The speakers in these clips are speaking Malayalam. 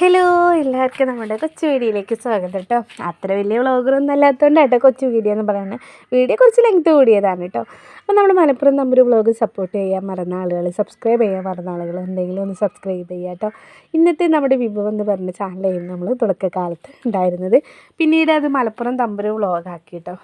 ഹലോ എല്ലാവർക്കും നമ്മുടെ കൊച്ചു വീഡിയോയിലേക്ക് സ്വാഗതം കേട്ടോ. അത്ര വലിയ വ്ളോഗറൊന്നും അല്ലാത്തതുകൊണ്ട് കേട്ടോ കൊച്ചു വീഡിയോ എന്ന് പറയുന്നത്. വീഡിയോ കുറച്ച് ലെങ്ത് കൂടിയതാണ് കേട്ടോ. അപ്പോൾ നമ്മൾ മലപ്പുറം നമ്മുടെ വ്ളോഗ് സപ്പോർട്ട് ചെയ്യാൻ മറന്ന ആളുകൾ സബ്സ്ക്രൈബ് ചെയ്യാൻ മറന്ന ആളുകൾ എന്തെങ്കിലും ഒന്ന് സബ്സ്ക്രൈബ് ചെയ്യുക കേട്ടോ. ഇന്നത്തെ നമ്മുടെ വിഭവം എന്ന് പറഞ്ഞ ചാനലായിരുന്നു നമ്മൾ തുടക്കകാലത്ത് ഉണ്ടായിരുന്നത്. പിന്നീട് അത് മലപ്പുറം തമ്പുര വ്ളോഗാക്കി കേട്ടോ.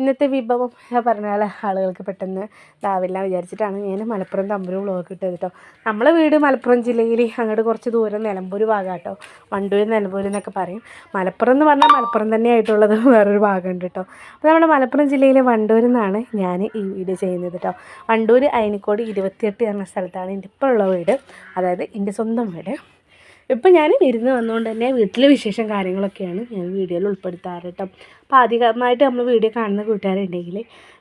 ഇന്നത്തെ വിഭവം പറഞ്ഞാൽ ആളുകൾക്ക് പെട്ടെന്ന് ഇതാവില്ല വിചാരിച്ചിട്ടാണ്. ഞാൻ മലപ്പുറം തമ്പൂർ വ്ളോഗ് ഇട്ടത് കേട്ടോ നമ്മളെ വീട് മലപ്പുറം ജില്ലയിൽ അങ്ങോട്ട് കുറച്ച് ദൂരം നിലമ്പൂർ ഭാഗം കേട്ടോ വണ്ടൂർ നിലമ്പൂർ എന്നൊക്കെ പറയും. മലപ്പുറം എന്ന് പറഞ്ഞാൽ മലപ്പുറം തന്നെ ആയിട്ടുള്ളത് വേറൊരു ഭാഗമുണ്ട് കേട്ടോ അപ്പോൾ നമ്മുടെ മലപ്പുറം ജില്ലയിലെ വണ്ടൂരിൽ നിന്നാണ് ഞാൻ ഈ വീഡിയോ ചെയ്യുന്നത് കേട്ടോ വണ്ടൂർ അയനിക്കോട് ഇരുപത്തിയെട്ട് എന്ന സ്ഥലത്താണ് എന്റെ ഇപ്പോൾ ഉള്ള വീട്. അതായത് എന്റെ സ്വന്തം വീട്. ഇപ്പം ഞാൻ വിരുന്ന് വന്നുകൊണ്ട് തന്നെ വീട്ടിലെ വിശേഷം കാര്യങ്ങളൊക്കെയാണ് ഞാൻ വീഡിയോയിൽ ഉൾപ്പെടുത്താറ് കേട്ടോ അപ്പോൾ അധികമായിട്ട് നമ്മൾ വീഡിയോ കാണുന്ന കൂട്ടുകാരുണ്ടെങ്കിൽ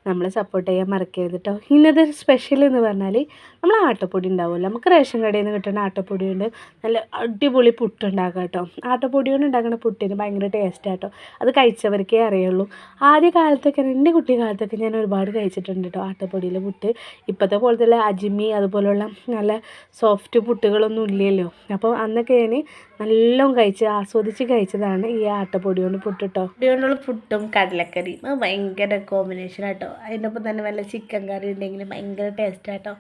നമ്മളെ സപ്പോർട്ട് ചെയ്യാൻ മറക്കരുത് കേട്ടോ ഇന്നത്തെ സ്പെഷ്യൽ എന്ന് പറഞ്ഞാൽ നമ്മൾ ആട്ടപ്പൊടി ഉണ്ടാവുമല്ലോ. നമുക്ക് റേഷൻ കടയിൽ നിന്ന് കിട്ടുന്ന ആട്ടപ്പൊടി കൊണ്ട് നല്ല അടിപൊളി പുട്ടുണ്ടാക്കാം കേട്ടോ ആട്ടപ്പൊടി കൊണ്ട് ഉണ്ടാക്കുന്ന പുട്ടിന് ഭയങ്കര ടേസ്റ്റാണ് കേട്ടോ അത് കഴിച്ചവർക്കേ അറിയുള്ളൂ. ആദ്യ കാലത്തൊക്കെ എന്റെ കുട്ടിക്കാലത്തൊക്കെ ഞാൻ ഒരുപാട് കഴിച്ചിട്ടുണ്ട് കേട്ടോ ആട്ടപ്പൊടിയിലെ പുട്ട്. ഇപ്പോഴത്തെ പോലത്തെ അജിമി അതുപോലുള്ള നല്ല സോഫ്റ്റ് പുട്ടുകളൊന്നും ഇല്ലല്ലോ. അപ്പോൾ അന്നൊക്കെ ഞാൻ നല്ലോണം കഴിച്ച് ആസ്വദിച്ച് കഴിച്ചതാണ് ഈ ആട്ടപ്പൊടി കൊണ്ട് പുട്ട് കേട്ടോ പൊടി കൊണ്ടുള്ള കടലക്കറിയും. അത് ഭയങ്കര കോമ്പിനേഷൻ ആട്ടോ. അതിന്റെ ഒപ്പം തന്നെ നല്ല ചിക്കൻ കറി ഉണ്ടെങ്കിൽ ഭയങ്കര ടേസ്റ്റ് ആട്ടോ.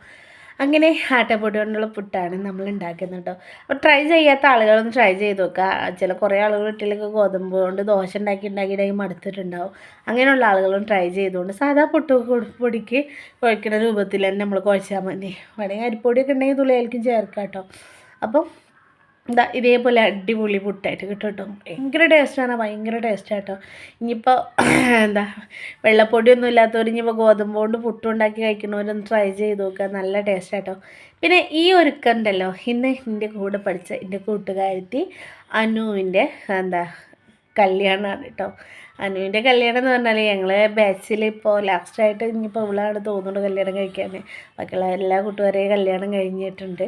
അങ്ങനെ ആട്ടപ്പൊടി കൊണ്ടുള്ള പുട്ടാണ് നമ്മൾ ഉണ്ടാക്കുന്നത് കേട്ടോ അപ്പോൾ ട്രൈ ചെയ്യാത്ത ആളുകളൊന്ന് ട്രൈ ചെയ്ത് നോക്കുക ചില കുറേ ആളുകൾ വീട്ടിലൊക്കെ ഗോതമ്പ് കൊണ്ട് ദോശ ഉണ്ടാക്കി ഉണ്ടാക്കിയിട്ടായി മടുത്തിട്ടുണ്ടാവും. അങ്ങനെയുള്ള ആളുകളും ട്രൈ ചെയ്തുകൊണ്ട് സാധാ പുട്ട് പൊടിക്ക് കുഴക്കുന്ന രൂപത്തിൽ തന്നെ നമ്മൾ കുഴച്ചാൽ മതി. വേണമെങ്കിൽ അരിപ്പൊടിയൊക്കെ ഉണ്ടെങ്കിൽ തുള്ളിയായിരിക്കും ചേർക്കാം കേട്ടോ അപ്പം എന്താ ഇതേപോലെ അടിപൊളി പുട്ടായിട്ട് കിട്ടും കേട്ടോ ഭയങ്കര ടേസ്റ്റാണ് ഭയങ്കര ടേസ്റ്റ് കേട്ടോ ഇനിയിപ്പോൾ എന്താ വെള്ളപ്പൊടിയൊന്നും ഇല്ലാത്തവർ ഇനിയിപ്പോൾ ഗോതമ്പ് കൊണ്ട് പുട്ടുണ്ടാക്കി കഴിക്കണവരൊന്ന് ട്രൈ ചെയ്ത് നോക്കുക നല്ല ടേസ്റ്റ് കേട്ടോ പിന്നെ ഈ ഒരുക്കുണ്ടല്ലോ ഇന്ന് എന്റെ കൂടെ പഠിച്ച എന്റെ കൂട്ടുകാരത്തി അനുവിന്റെ എന്താ കല്യാണമാണ് കേട്ടോ അനുവിന്റെ കല്യാണം എന്ന് പറഞ്ഞാൽ ഞങ്ങൾ ബാച്ചിൽ ഇപ്പോൾ ലാസ്റ്റായിട്ട് ഇനിയിപ്പോൾ ഇവളാണ് തോന്നുന്നുണ്ട് കല്യാണം കഴിക്കാൻ ബാക്കിയുള്ള എല്ലാ കൂട്ടുകാരെയും കല്യാണം കഴിഞ്ഞിട്ടുണ്ട്.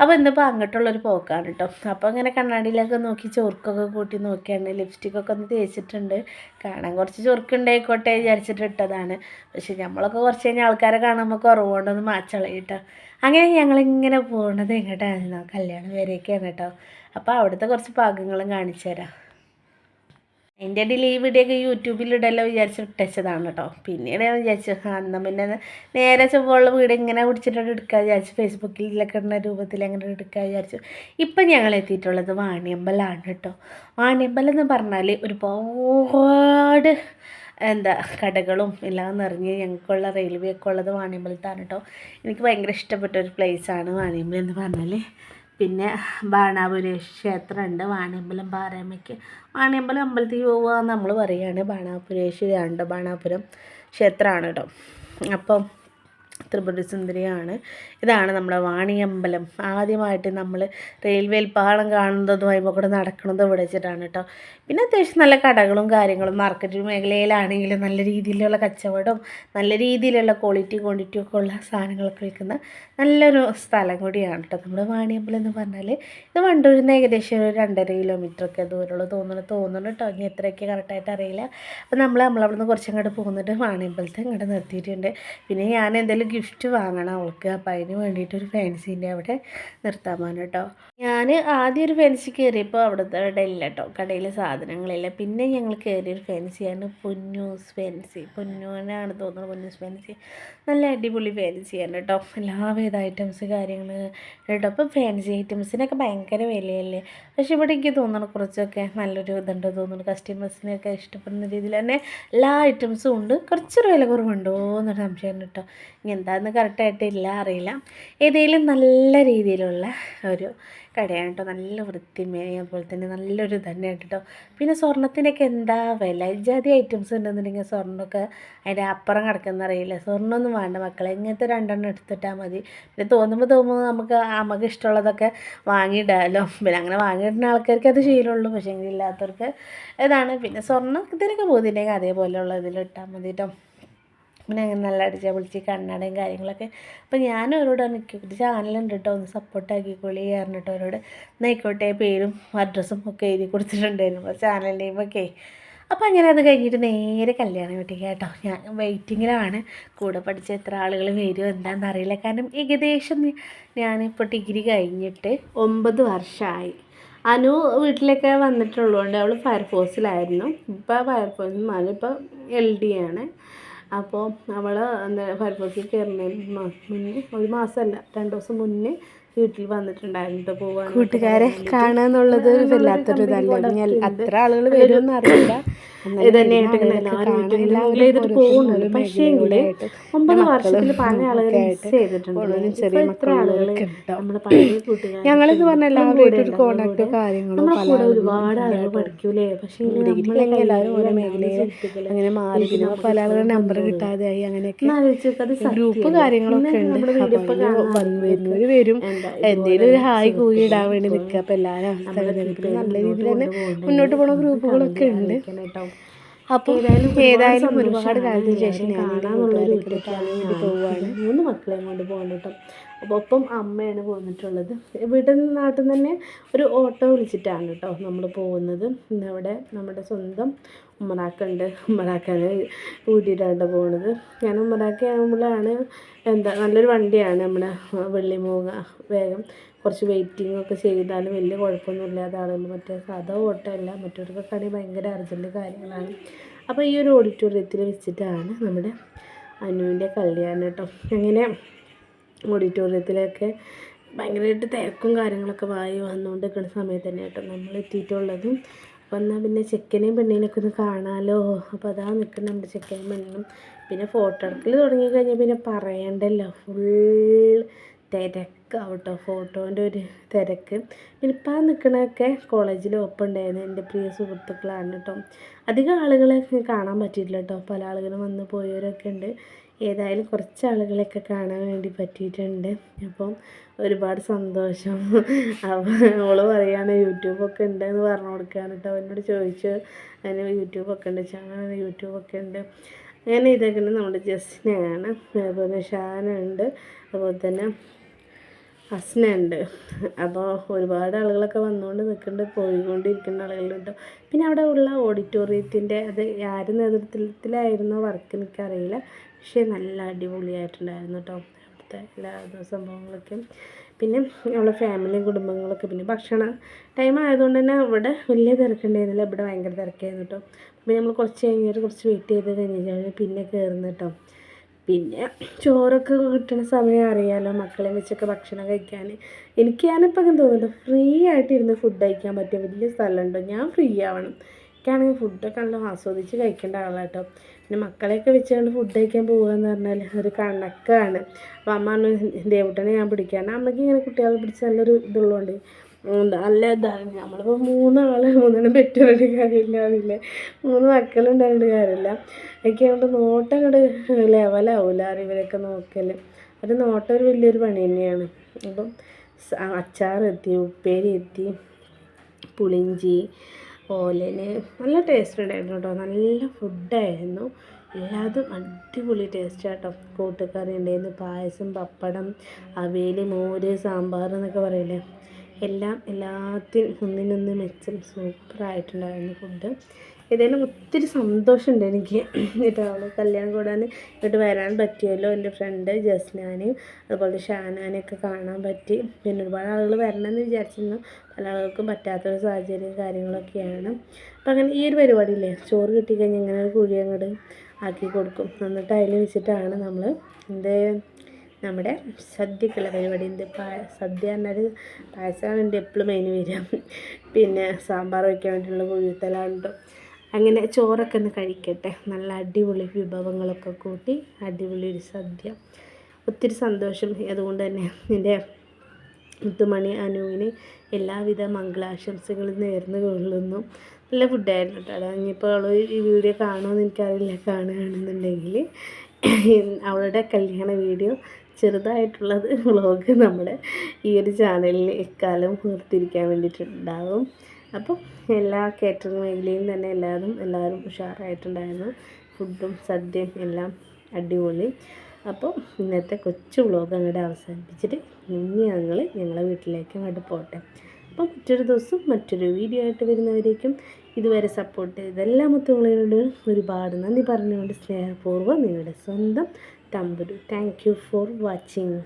അപ്പോൾ ഇന്നിപ്പോൾ അങ്ങോട്ടുള്ളൊരു പോക്കാണ് കേട്ടോ അപ്പോൾ അങ്ങനെ കണ്ണാടിയിലൊക്കെ നോക്കി ചൊറുക്കൊക്കെ കൂട്ടി നോക്കിയാണ്. ലിപ്സ്റ്റിക്കൊക്കെ ഒന്ന് തേച്ചിട്ടുണ്ട്. കാണാൻ കുറച്ച് ചൊറുക്കുണ്ടായിക്കോട്ടെ വിചാരിച്ചിട്ട് ഇട്ടതാണ്. പക്ഷേ നമ്മളൊക്കെ കുറച്ച് കഴിഞ്ഞാൽ ആൾക്കാരെ കാണുമ്പോൾ കുറവുകൊണ്ടൊന്ന് മാച്ചളയിട്ടോ അങ്ങനെ ഞങ്ങളിങ്ങനെ പോകുന്നത് എങ്ങോട്ടായിരുന്നു കല്യാണം വരെയൊക്കെയാണ് കേട്ടോ അപ്പോൾ അവിടുത്തെ കുറച്ച് പാകങ്ങളും കാണിച്ചു തരാം അതിന്റെ ഇടയിൽ ഈ വീഡിയോ ഒക്കെ യൂട്യൂബിലിടല്ലോ വിചാരിച്ച് ഇട്ടതാണ് കേട്ടോ പിന്നീട് ഞാൻ വിചാരിച്ചു അന്ന് പിന്നെ നേരെ ചുവള്ള വീട് ഇങ്ങനെ പിടിച്ചിട്ട് എടുക്കുക വിചാരിച്ചു ഫേസ്ബുക്കിലൊക്കെ ഇടുന്ന രൂപത്തിൽ അങ്ങനെ എടുക്കുക വിചാരിച്ചു ഇപ്പം ഞങ്ങൾ എത്തിയിട്ടുള്ളത് വാണിയമ്പലാണ് കേട്ടോ വാണിയമ്പലം എന്ന് പറഞ്ഞാൽ ഒരുപാട് എന്താ കടകളും എല്ലാം നിറഞ്ഞ് ഞങ്ങൾക്കുള്ള റെയിൽവേ ഒക്കെ ഉള്ളത് വാണിയമ്പലത്താണ് കേട്ടോ എനിക്ക് ഭയങ്കര ഇഷ്ടപ്പെട്ട ഒരു പ്ലേസാണ് വാണിയമ്പലം എന്ന് പറഞ്ഞാൽ. പിന്നെ ബാണാപുരേശ്വര ക്ഷേത്രമുണ്ട്. വാണിയമ്പലം പാറയമ്മയ്ക്ക് വാണിയമ്പലം അമ്പലത്തിൽ പോവുക നമ്മൾ പറയുകയാണ് ബാണാപുരേശ്വരമുണ്ട് ബാണാപുരം ക്ഷേത്രമാണ് കേട്ടോ അപ്പം ത്രിപുര സുന്ദരിയാണ് ഇതാണ് നമ്മുടെ വാണിയമ്പലം. ആദ്യമായിട്ട് നമ്മൾ റെയിൽവേയിൽ പാളം കാണുന്നതുമായി കൂടെ നടക്കുന്നതും ഇവിടെ വെച്ചിട്ടാണ് കേട്ടോ പിന്നെ അത്യാവശ്യം നല്ല കടകളും കാര്യങ്ങളും മാർക്കറ്റ് മേഖലയിലാണെങ്കിലും നല്ല രീതിയിലുള്ള കച്ചവടം നല്ല രീതിയിലുള്ള ക്വാളിറ്റി ക്വാണ്ടിറ്റി ഒക്കെ ഉള്ള സാധനങ്ങളൊക്കെ വിൽക്കുന്ന നല്ലൊരു സ്ഥലം കൂടിയാണ് കേട്ടോ നമ്മുടെ വാണിയമ്പലം എന്ന് പറഞ്ഞാൽ ഇത് വണ്ടൂരിൽ നിന്ന് ഏകദേശം ഒരു രണ്ടര കിലോമീറ്റർ ഒക്കെ ദൂരമുള്ള തോന്നുന്നു തോന്നുന്നു കേട്ടോ ഇനി എത്രയൊക്കെ കറക്റ്റായിട്ട് അറിയില്ല. അപ്പോൾ നമ്മൾ നമ്മളവിടുന്ന് കുറച്ചങ്ങോട്ട് പോകുന്നിട്ട് വാണിയമ്പലത്തെ ഇങ്ങോട്ട് നിർത്തിയിട്ടുണ്ട്. പിന്നെ ഞാൻ എന്തെങ്കിലും ഗിഫ്റ്റ് വാങ്ങണം അവൾക്ക്. അപ്പോൾ അതിന് വേണ്ടിയിട്ടൊരു ഫാൻസീന്റെ അവിടെ നിർത്താൻ പോകണം കേട്ടോ ഞാൻ ആദ്യം ഒരു ഫാൻസി കയറിയപ്പോൾ അവിടുത്തെ അവിടെ ഇല്ല കേട്ടോ കടയിൽ സാധനങ്ങളില്ല. പിന്നെ ഞങ്ങൾ കയറിയൊരു ഫാൻസിയാണ് പൊന്നൂസ് ഫാൻസി പൊന്നൂനാണ് തോന്നുന്നത് പൊന്നൂസ് ഫാൻസി നല്ല അടിപൊളി ഫാൻസിയാണ് കേട്ടോ എല്ലാവിധ ഐറ്റംസ് കാര്യങ്ങൾ കേട്ടോ അപ്പോൾ ഫാൻസി ഐറ്റംസിനൊക്കെ ഭയങ്കര വിലയല്ലേ? പക്ഷേ ഇവിടെ എനിക്ക് തോന്നുന്നു കുറച്ചൊക്കെ നല്ലൊരു ഇതുണ്ട് തോന്നുന്നു കസ്റ്റമേഴ്സിനെയൊക്കെ ഇഷ്ടപ്പെടുന്ന രീതിയിൽ തന്നെ എല്ലാ ഐറ്റംസും ഉണ്ട്. കുറച്ചൊരു വില കുറവുണ്ടോ എന്നൊരു സംശയമാണ് കേട്ടോ ഇനി എന്താണെന്ന് കറക്റ്റായിട്ടില്ല അറിയില്ല. ഏതെങ്കിലും നല്ല രീതിയിലുള്ള ഒരു കടയാണ് കേട്ടോ. നല്ല വൃത്തിമേയും അതുപോലെ തന്നെ നല്ലൊരു തന്നെയാണ് കേട്ടോ. പിന്നെ സ്വർണത്തിനൊക്കെ എന്താ വില? ജാതി ഐറ്റംസ് ഉണ്ടെന്നുണ്ടെങ്കിൽ സ്വർണമൊക്കെ അതിന്റെ അപ്പുറം കിടക്കുന്ന അറിയില്ല. സ്വർണമൊന്നും വേണ്ട മക്കളെ. ഇങ്ങനത്തെ രണ്ടെണ്ണം എടുത്തിട്ടാൽ മതി. പിന്നെ തോന്നുമ്പോൾ തോന്നുമ്പോൾ നമുക്ക് നമുക്ക് ഇഷ്ടമുള്ളതൊക്കെ വാങ്ങിയിടാമല്ലോ പിന്നെ അങ്ങനെ വാങ്ങിയിടുന്ന ആൾക്കാർക്ക് അത് ശീലമുള്ളൂ. പക്ഷേ ഇല്ലാത്തവർക്ക് ഇതാണ്. പിന്നെ സ്വർണത്തിനൊക്കെ പോകുന്നില്ലെങ്കിൽ അതേപോലെയുള്ള ഇതിലിട്ടാൽ മതി കേട്ടോ. പിന്നെ അങ്ങനെ നല്ല അടിച്ചാൽ പൊളിച്ച് കണ്ണടയും കാര്യങ്ങളൊക്കെ. അപ്പോൾ ഞാൻ അവരോട് എനിക്ക് ചാനലുണ്ട് കേട്ടോ ഒന്ന് സപ്പോർട്ട് ആക്കിക്കോളി പറഞ്ഞിട്ട് അവരോട് നയിക്കോട്ടെ പേരും അഡ്രസ്സും ഒക്കെ എഴുതി കൊടുത്തിട്ടുണ്ടായിരുന്നു ചാനൽ നെയിമൊക്കെ അപ്പോൾ അങ്ങനെ അത് കഴിഞ്ഞിട്ട് നേരെ കല്യാണം വീട്ടിൽ കേട്ടോ ഞാൻ വെയിറ്റിങ്ങിലാണ് കൂടെ പഠിച്ച എത്ര ആളുകൾ വരും എന്താണെന്ന് അറിയില്ല. കാരണം ഏകദേശം ഞാനിപ്പോൾ ഡിഗ്രി കഴിഞ്ഞിട്ട് ഒമ്പത് വർഷമായി അനു വീട്ടിലൊക്കെ വന്നിട്ടുള്ളതുകൊണ്ട് അവൾ ഫയർഫോഴ്സിലായിരുന്നു ഇപ്പോൾ ഫയർഫോഴ്സിൽ മാറി ഇപ്പോൾ എൽ ഡി ആണ്. അപ്പോൾ അവൾ എന്താ ഫയർഫോഴ്സിൽ കയറുന്നതിന് മുന്നേ ഒരു മാസമല്ല രണ്ട് ദിവസം മുന്നേ വീട്ടിൽ വന്നിട്ടുണ്ടായിരുന്നു പോവാൻ. കൂട്ടുകാരെ കാണുക എന്നുള്ളത് ഒരു വല്ലാത്തൊരു ഇതല്ല? അത്ര ആളുകൾ വരുമെന്ന് അറിയില്ല. ഇത് തന്നെയായിട്ട് ഇങ്ങനെ എല്ലാവരും വീട്ടിൽ ഇങ്ങനെ ചെയ്തിട്ട് പോകുന്നുണ്ട്. പക്ഷേ എങ്കിൽ ഒമ്പത് വർഷത്തിൽ പല ആളുകൾ മിസ് ചെയ്തിട്ടുണ്ട്. ചെറിയ ഇപ്പൊ ഇത്ര ആളുകൾ നമ്മുടെ പഴയ കൂട്ടുകാർ ഞങ്ങളിത് പറഞ്ഞ ഒരു കോണ്ടാക്ട് കാര്യങ്ങളും നമ്മുടെ കൂടെ ഒരുപാട് ആളുകൾ പഠിക്കൂലേ? പക്ഷേ എല്ലാവരും ഓരോ മേഖലയിൽ അങ്ങനെ മാറി പല ആളുകളുടെ നമ്പർ കിട്ടാതെയായി അങ്ങനെയൊക്കെ ഗ്രൂപ്പ് കാര്യങ്ങളൊക്കെ ഉണ്ട്. വരുന്നവര് വരും. എന്തെങ്കിലും ഒരു ഹായ് കൂടി ഇടാൻ വേണ്ടി നിൽക്കുക. അപ്പൊ എല്ലാവരും നല്ല രീതിയിൽ തന്നെ മുന്നോട്ട് പോണ ഗ്രൂപ്പുകളൊക്കെ ഉണ്ട് അപ്പോൾ ഏതായാലും ഒരുപാട് കാലത്തിന് ശേഷം ഞാൻ ഉദ്ദേശത്തിലാണ് പോവുകയാണ് മൂന്ന് മക്കളെയും കൊണ്ട് കേട്ടോ. അപ്പോൾ ഒപ്പം അമ്മയാണ് പോന്നിട്ടുള്ളത്. വീട്ടിൽ നാട്ടിൽ നിന്ന് തന്നെ ഒരു ഓട്ടോ വിളിച്ചിട്ടാണ് കേട്ടോ നമ്മൾ പോകുന്നത്. ഇന്നിവിടെ നമ്മുടെ സ്വന്തം ഉമ്മറാക്കുണ്ട്. ഉമ്മറാക്കാണ് കൂട്ടിയിട്ടാണ് പോകുന്നത് ഞാൻ ഉമ്മറാക്ക ആകുമ്പോഴാണ് എന്താ നല്ലൊരു വണ്ടിയാണ് നമ്മുടെ വെള്ളിമൂങ്ങ വേഗം കുറച്ച് വെയിറ്റിംഗ് ഒക്കെ ചെയ്താലും വലിയ കുഴപ്പമൊന്നും ഇല്ലാതെ ആളുകൾ മറ്റേ സാധാ ഓട്ടമല്ല മറ്റവർക്കൊക്കെയാണെങ്കിൽ ഭയങ്കര അർജന്റ് കാര്യങ്ങളാണ്. അപ്പോൾ ഈ ഒരു ഓഡിറ്റോറിയത്തിൽ വെച്ചിട്ടാണ് നമ്മുടെ അനുവിന്റെ കല്യാണം കേട്ടോ. അങ്ങനെ ഓഡിറ്റോറിയത്തിലൊക്കെ ഭയങ്കരമായിട്ട് തിരക്കും കാര്യങ്ങളൊക്കെ വായി വന്നുകൊണ്ട് നിൽക്കുന്ന സമയത്ത് തന്നെ കേട്ടോ നമ്മൾ എത്തിയിട്ടുള്ളതും. അപ്പോൾ എന്നാൽ പിന്നെ ചെക്കനെയും പെണ്ണിനെയൊക്കെ ഒന്ന് കാണാമല്ലോ അപ്പോൾ അതാ നിൽക്കുന്ന നമ്മുടെ ചെക്കനും പെണ്ണിനും പിന്നെ ഫോട്ടോ എടുക്കൽ തുടങ്ങിക്കഴിഞ്ഞാൽ പിന്നെ പറയണ്ടല്ലോ. ഫുൾ തിരക്കാവും കേട്ടോ ഫോട്ടോന്റെ ഒരു തിരക്ക്. പിന്നെ ഇപ്പം നിൽക്കണതൊക്കെ കോളേജിൽ ഒപ്പം ഉണ്ടായിരുന്നു എന്റെ പ്രിയ സുഹൃത്തുക്കളാണ് കേട്ടോ അധികം ആളുകളെ കാണാൻ പറ്റിയിട്ടില്ല കേട്ടോ പല ആളുകളും വന്ന് പോയവരൊക്കെ ഉണ്ട്. ഏതായാലും കുറച്ച് ആളുകളെയൊക്കെ കാണാൻ വേണ്ടി പറ്റിയിട്ടുണ്ട്. അപ്പം ഒരുപാട് സന്തോഷം. അപ്പോൾ അവൾ പറയുകയാണ് യൂട്യൂബൊക്കെ ഉണ്ടെന്ന് പറഞ്ഞു കൊടുക്കുകയാണ് കേട്ടോ അവനോട് ചോദിച്ചു അതിന് യൂട്യൂബൊക്കെ ഉണ്ട് ചാനൽ യൂട്യൂബൊക്കെ ഉണ്ട്. അങ്ങനെ ഇതൊക്കെ നമ്മുടെ ജസ്നയാണ് അതുപോലെ ഷാന ഉണ്ട് അതുപോലെ തന്നെ അസ്ന ഉണ്ട് അപ്പോൾ ഒരുപാട് ആളുകളൊക്കെ വന്നുകൊണ്ട് നിൽക്കുന്നുണ്ട്. പോയിക്കൊണ്ടിരിക്കുന്ന ആളുകളുണ്ട്. പിന്നെ അവിടെ ഉള്ള ഓഡിറ്റോറിയത്തിന്റെ അത് ആര് നേതൃത്വത്തിലായിരുന്നോ വർക്ക് എനിക്കറിയില്ല. പക്ഷേ നല്ല അടിപൊളിയായിട്ടുണ്ടായിരുന്നു കേട്ടോ. അവിടുത്തെ എല്ലാ സംഭവങ്ങളൊക്കെ. പിന്നെ ഉള്ള ഫാമിലിയും കുടുംബങ്ങളൊക്കെ. പിന്നെ ഭക്ഷണ ടൈം ആയതുകൊണ്ട് തന്നെ ഇവിടെ വലിയ തിരക്കുണ്ടായിരുന്നില്ല. ഇവിടെ ഭയങ്കര തിരക്കായിരുന്നു കേട്ടോ. പിന്നെ നമ്മൾ കുറച്ച് കഴിഞ്ഞിട്ട് കുറച്ച് വെയിറ്റ് ചെയ്ത് കഴിഞ്ഞാൽ പിന്നെ കയറുന്ന കേട്ടോ പിന്നെ ചോറൊക്കെ കിട്ടുന്ന സമയം അറിയാമല്ലോ മക്കളെ വെച്ചൊക്കെ ഭക്ഷണം കഴിക്കാൻ എനിക്ക് ഞാനിപ്പോൾ അങ്ങനെ തോന്നുന്നത് ഫ്രീ ആയിട്ട് ഇരുന്ന് ഫുഡ് കഴിക്കാൻ പറ്റിയ വലിയ സ്ഥലമുണ്ടോ. ഞാൻ ഫ്രീ ആവണം. എനിക്കാണെങ്കിൽ ഫുഡൊക്കെ നല്ല ആസ്വദിച്ച് കഴിക്കേണ്ട ആളാട്ടോ പിന്നെ മക്കളെയൊക്കെ വെച്ചുകൊണ്ട് ഫുഡ് കഴിക്കാൻ പോകുക എന്ന് പറഞ്ഞാൽ ഒരു കണക്കാണ്. അപ്പോൾ അമ്മ ദേവുട്ടനെ ഞാൻ പിടിക്കാണ് അമ്മയ്ക്ക് ഇങ്ങനെ കുട്ടികളെ പിടിച്ച് നല്ലൊരു ഇതുള്ളതുകൊണ്ട് നല്ല ഇതാണ് നമ്മളിപ്പോൾ മൂന്നാൾ മൂന്നെണ്ണം പെറ്റുകൊണ്ട് കാര്യമില്ല അതില്ലേ മൂന്ന് മക്കളുണ്ടായിട്ട് കാര്യമില്ല. എനിക്ക് അതുകൊണ്ട് നോട്ടം അങ്ങോട്ട് ലെവലാവില്ല അറിവിലൊക്കെ നോക്കൽ അത് നോട്ടം ഒരു വലിയൊരു പണി തന്നെയാണ്. അപ്പം അച്ചാർ എത്തി ഉപ്പേരി എത്തി പുളിഞ്ചി ഓലന് നല്ല ടേസ്റ്റ് ഉണ്ടായിരുന്നു കേട്ടോ. നല്ല ഫുഡായിരുന്നു എല്ലാതും അടിപൊളി ടേസ്റ്റ് കേട്ടോ കൂട്ടുകറി ഉണ്ടായിരുന്നു പായസം പപ്പടം അവിയൽ മോര് സാമ്പാർ എന്നൊക്കെ പറയില്ലേ? എല്ലാം എല്ലാത്തിനും ഒന്നിനൊന്ന് മെച്ചം സൂപ്പറായിട്ടുണ്ടായിരുന്നു ഫുഡ്. ഏതായാലും ഒത്തിരി സന്തോഷമുണ്ട് എനിക്ക് കേട്ടോ. കല്യാണം കൂടാൻ ഇങ്ങോട്ട് വരാൻ പറ്റിയല്ലോ എന്റെ ഫ്രണ്ട് ജസ്നാനെയും അതുപോലെ ഷാനാനെയൊക്കെ കാണാൻ പറ്റി. പിന്നെ ഒരുപാട് ആളുകൾ വരണമെന്ന് വിചാരിച്ചിരുന്നു. പല ആളുകൾക്കും പറ്റാത്തൊരു സാഹചര്യം കാര്യങ്ങളൊക്കെയാണ്. അപ്പം അങ്ങനെ ഈ ഒരു പരിപാടിയില്ലേ ചോറ് കിട്ടിക്കഴിഞ്ഞാൽ ഇങ്ങനെ ഒരു കുഴി അങ്ങോട്ട് ആക്കി കൊടുക്കും? എന്നിട്ട് അതിൽ വെച്ചിട്ടാണ് നമ്മൾ എന്ത് നമ്മുടെ സദ്യക്കുള്ള പരിപാടി. ഉണ്ട് സദ്യ പറഞ്ഞാൽ പായസമാണ് എന്റെ എപ്പോഴും മെയിൻ വരിക. പിന്നെ സാമ്പാർ വയ്ക്കാൻ വേണ്ടിയിട്ടുള്ള കുഴിത്തലാണ് അങ്ങനെ ചോറൊക്കെ ഒന്ന് കഴിക്കട്ടെ. നല്ല അടിപൊളി വിഭവങ്ങളൊക്കെ കൂട്ടി അടിപൊളി ഒരു സദ്യ. ഒത്തിരി സന്തോഷം. അതുകൊണ്ട് തന്നെ എന്റെ മുത്തുമണി അനുവിന് എല്ലാവിധ മംഗളാശംസകളും നേർന്നു കൊള്ളുന്നു. നല്ല ഫുഡായിരുന്നു കേട്ടോ. ഇനിയിപ്പോൾ അവൾ ഈ വീഡിയോ കാണുമെന്ന് എനിക്കറിയില്ല. കാണുകയാണെന്നുണ്ടെങ്കിൽ അവളുടെ കല്യാണ വീഡിയോ ചെറുതായിട്ടുള്ളത് വ്ളോഗ് നമ്മുടെ ഈ ഒരു ചാനലിൽ എക്കാലം ഓർത്തിരിക്കാൻ വേണ്ടിയിട്ടുണ്ടാകും. അപ്പം എല്ലാ കേറ്ററിംഗ് മേഖലയും തന്നെ എല്ലാവരും എല്ലാവരും ഉഷാറായിട്ടുണ്ടായിരുന്നു. ഫുഡും സദ്യയും എല്ലാം അടിപൊളി. അപ്പോൾ ഇന്നത്തെ കൊച്ചു വ്ളോഗ് അങ്ങോട്ട് അവസാനിപ്പിച്ചിട്ട് ഇനി ഞങ്ങൾ ഞങ്ങളെ വീട്ടിലേക്ക് അങ്ങോട്ട് പോട്ടെ. അപ്പോൾ മറ്റൊരു ദിവസം മറ്റൊരു വീഡിയോ ആയിട്ട് വരുന്നവരേക്കും ഇതുവരെ സപ്പോർട്ട് ചെയ്ത എല്ലാ ഒരുപാട് നന്ദി പറഞ്ഞുകൊണ്ട് സ്നേഹപൂർവം നിങ്ങളുടെ സ്വന്തം తమ్ముడు థ్యాంక్ యూ ఫర్ వాచింగ్